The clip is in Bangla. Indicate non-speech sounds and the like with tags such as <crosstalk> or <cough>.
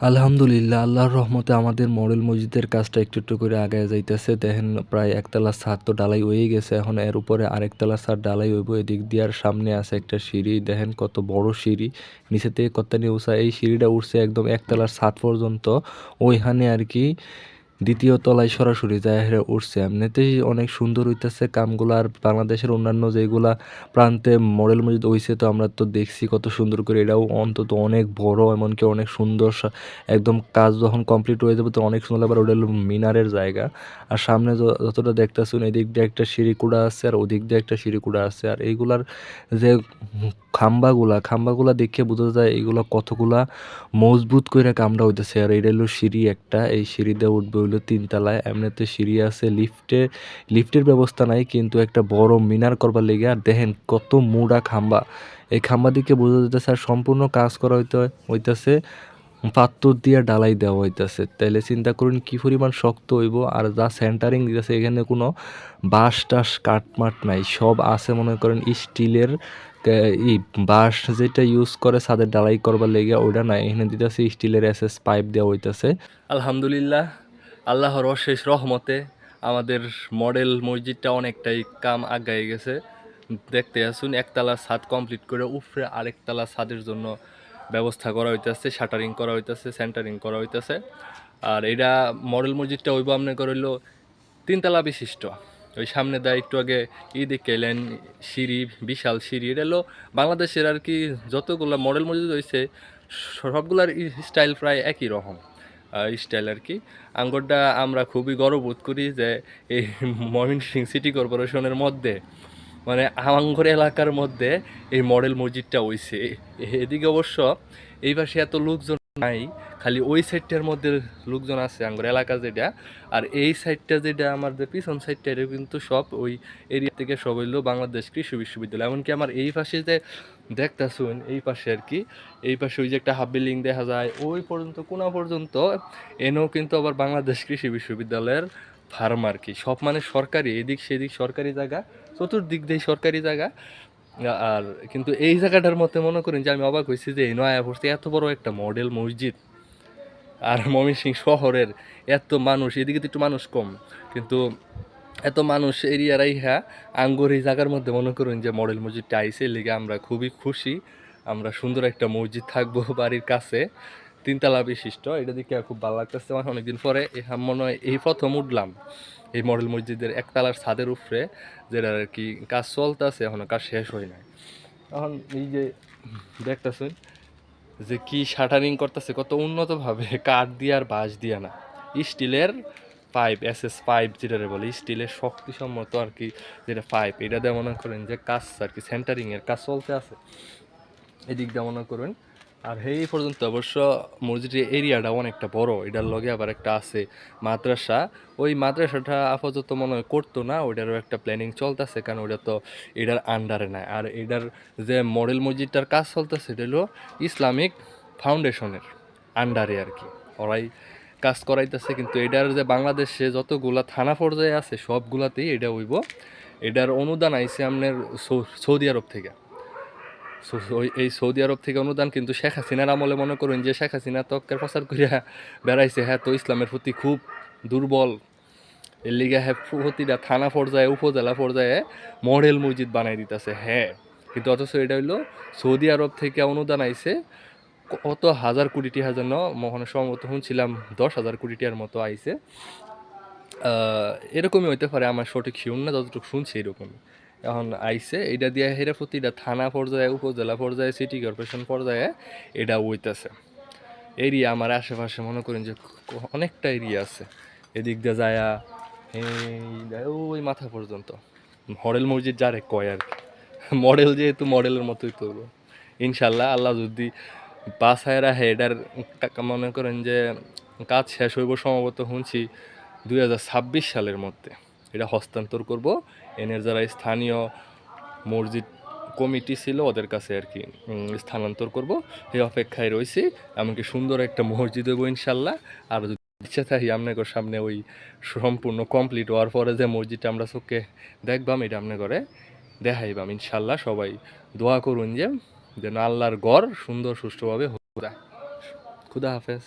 আলহামদুলিল্লাহ, আল্লাহর রহমতে আমাদের মরেল মসজিদের কাজটা একটু একটু করে আগায় যাইতেছে। দেখেন প্রায় একতলা ছাদ তো ডালাই হয়ে গেছে। এখন এর উপরে আরেকতলা ছাদ ডালাই হইব, এদিক দিয়ার সামনে আছে একটা সিঁড়ি। দেখেন কত বড় সিঁড়ি। নিচে থেকে কত নিয়ে উঠছে এই সিঁড়িটা উঠছে একদম একতলার ছাদ পর্যন্ত। ওইখানে আর কি দ্বিতীয় তলায় সরাসরি যায় হেরে উঠছে। এমনিতেই অনেক সুন্দর হইতেছে কামগুলো আর বাংলাদেশের অন্যান্য যেগুলা প্রান্তে মডেল মসজিদ হইছে তো আমরা তো দেখছি কত সুন্দর করে। এটাও অন্তত অনেক বড়, এমনকি অনেক সুন্দর একদম কাজ যখন কমপ্লিট হয়ে যাবে তো অনেক সুন্দর আবার ওটা মিনারের জায়গা। আর সামনে যতটা দেখতেছুন এদিক দিয়ে একটা সিঁড়িকুড়া আছে আর ওদিক দিয়ে একটা সিঁড়িকুড়া আছে। আর এইগুলার যে খাম্বাগুলা খাম্বাগুলা দেখে বোঝা যায় এইগুলা কতগুলা মজবুত কইরা কামড়া হইতেছে। আর এটা হলো সিঁড়ি একটা। এই সিঁড়িতে উঠবে হইল তিনতলায় এমনিতে সিঁড়ি আছে লিফটে লিফটের ব্যবস্থা নাই, কিন্তু একটা বড় মিনার করবার লেগে আর দেখেন কত মুড়া খাম্বা। এই খাম্বা দিকে বোঝা যাইতেছে আর সম্পূর্ণ কাজ করা হইতে হইতাছে পাত্তর দিয়ে ডালাই দেওয়া হইতাছে। তাইলে চিন্তা করুন কি পরিমাণ শক্ত হইব, আর যা সেন্টারিং দিতেছে, এখানে কোনো বাঁশ টাস কাটমাট নাই। সব আছে মনে করেন স্টিলের ই বাঁশ যেটা ইউজ করে ছাদের ডালাই করবার লেগে ওইটা নাই। এখানে দিতেছে স্টিলের এসএস পাইপ দেওয়া হইতাছে। আলহামদুলিল্লাহ। আল্লাহর অশেষ রহমতে আমাদের মডেল মসজিদটা অনেকটাই কাম আগায় গেছে। দেখতে আসুন, একতলা ছাদ কমপ্লিট করে উপরে আরেকতলা ছাদের জন্য ব্যবস্থা করা হইতেছে শাটারিং করা হইতেছে সেন্টারিং করা হইতেছে। আর এটা মডেল মসজিদটা ওইব আপনি করল তিনতলা বিশিষ্ট। ওই সামনে দেয় একটু আগে ই দেখে এলেন সিঁড়ি, বিশাল সিঁড়ি। এটা হলো বাংলাদেশের আর কি যতগুলো মডেল মসজিদ হয়েছে সবগুলার স্টাইল প্রায় একই রকম। স্টাইল আর কি। আঙ্গরটা আমরা খুবই গর্ববোধ করি যে এই <laughs> ময়মনসিং সিটি কর্পোরেশনের মধ্যে মানে আমাঙ্গর এলাকার মধ্যে এই মডেল মসজিদটা হইছে। এদিকে অবশ্য এই পাশে এত লোকজন নাই, খালি ওই সাইডটার মধ্যে লোকজন আছে, আঙ্গুর এলাকা যেটা, আর এই সাইডটা যেটা, আমার যে পিছন সাইডটা এটা কিন্তু সব ওই এরিয়া থেকে সব হইল বাংলাদেশ কৃষি বিশ্ববিদ্যালয়। এমনকি আমার এই পাশে যে দেখতেছুন, এই পাশে আর কি, এই পাশে ওই যে একটা হাফ বিল্ডিং দেখা যায়, ওই পর্যন্ত, কোনা পর্যন্ত, এনেও কিন্তু আবার বাংলাদেশ কৃষি বিশ্ববিদ্যালয়ের ফার্ম আর কি। সব মানে সরকারি, এদিক সেদিক সরকারি জায়গা, চতুর্দিক দিয়ে সরকারি জায়গা আর কিন্তু এই জায়গাটার মধ্যে মনে করেন যে আমি অবাক হয়েছি যে এই নয়া পড়ছে এত বড় একটা মডেল মসজিদ আর ময়মনসিং শহরের এত মানুষ, এদিকে তো একটু মানুষ কম, কিন্তু এত মানুষ এরিয়ার আইহা আঙ্গুর এই জায়গার মধ্যে মনে করুন যে মডেল মসজিদটা আইসে লেগে আমরা খুবই খুশি। আমরা সুন্দর একটা মসজিদ থাকব বাড়ির কাছে, তিনতলা বিশিষ্ট, এটা দেখে খুব ভালো লাগতেছে। আমার অনেকদিন পরে এখান মনে হয় এই প্রথম উঠলাম। এই মডেল মসজিদের একতলার ছাদের উপরে, যেটা আর কি কাজ চলতেছে, এখনও কাজ শেষ হয় নাই। এখন এই যে দেখতেছেন যে কি শাটারিং করতেছে, কত উন্নতভাবে কাঠ দিয়ে আর বাঁশ দিয়ে না। স্টিলের পাইপ এস এস পাইপ যেটা বলে, স্টিলের শক্তিসম্মত আর কি যেটা পাইপ, এটা দিয়ে মনে করেন যে কাজ আর কি সেন্টারিংয়ের কাজ চলতে আছে। এদিক দিয়ে মনে করেন আর এই পর্যন্ত অবশ্য মসজিদের এরিয়াটা অনেকটা বড়, এটার লগে আবার একটা আছে মাদ্রাসা। ওই মাদ্রাসাটা আপাতত মনে হয় করতো না, ওইটারও একটা প্ল্যানিং চলতেছে, কারণ ওটা তো এটার আন্ডারে নাই। আর এটার যে মডেল মসজিদটার কাজ চলতেছে, এটা হলো ইসলামিক ফাউন্ডেশনের আন্ডারে আর কি। ওরাই কাজ করাইতেছে, কিন্তু এটার যে বাংলাদেশে যতগুলা থানা পর্যায়ে আছে, সবগুলাতেই এটা হইব। এটার অনুদান আইছে আপনার সৌদি আরব থেকে। এই সৌদি আরব থেকে অনুদান কিন্তু শেখ হাসিনার আমলে মনে করুন যে শেখ হাসিনা তক্কের প্রচার করিয়া বেড়াইছে। হ্যাঁ তো ইসলামের প্রতি খুব দুর্বল। এর লিগে হ্যাঁ প্রতিটা থানা পর্যায়ে, উপজেলা পর্যায়ে মডেল মসজিদ বানাই দিতেছে। হ্যাঁ কিন্তু অথচ এটা হইল সৌদি আরব থেকে অনুদান আইছে কত হাজার কোটিটি হাজার ন মহান সম্ভবত শুনছিলাম, দশ হাজার কোটি মতো আইছে। এরকমই হইতে পারে, আমার সঠিক শিউন না, যতটুকু শুনছি এরকমই। এখন আইসে এটা দিয়ে হেরে প্রতিটা থানা পর্যায়ে, উপজেলা পর্যায়ে সিটি কর্পোরেশন পর্যায়ে এটা হইতেছে। এরিয়া আমার আশেপাশে মনে করেন যে অনেকটা এরিয়া আছে। এদিক দিয়ে যায়া এই ওই মাথা পর্যন্ত। মডেল মসজিদ যারে কয় আর কি। মডেল যেহেতু মডেলের মতোই তো ইনশাল্লাহ আল্লাহ যদি বাসায় রাখে এটার মনে করেন যে কাজ শেষ হইব সম্ভবত শুনছি দুই হাজার ছাব্বিশ সালের মধ্যে। এটা হস্তান্তর করব। এনের যারা স্থানীয় মসজিদ কমিটি ছিল, ওদের কাছে আর কি স্থানান্তর করব। এই অপেক্ষায় রয়েছি। এমনকি সুন্দর একটা মসজিদ হইব ইনশাল্লাহ। আর যদি ইচ্ছা থাকি আপনাদের সামনে ওই সম্পূর্ণ কমপ্লিট হওয়ার পরে যে মসজিদটা আমরা চোখে দেখবাম, এটা আপনার করে দেখাইবাম ইনশাল্লাহ। সবাই দোয়া করুন যে, যেন আল্লাহর গড় সুন্দর সুষ্ঠুভাবে হোক। খুদা হাফেজ।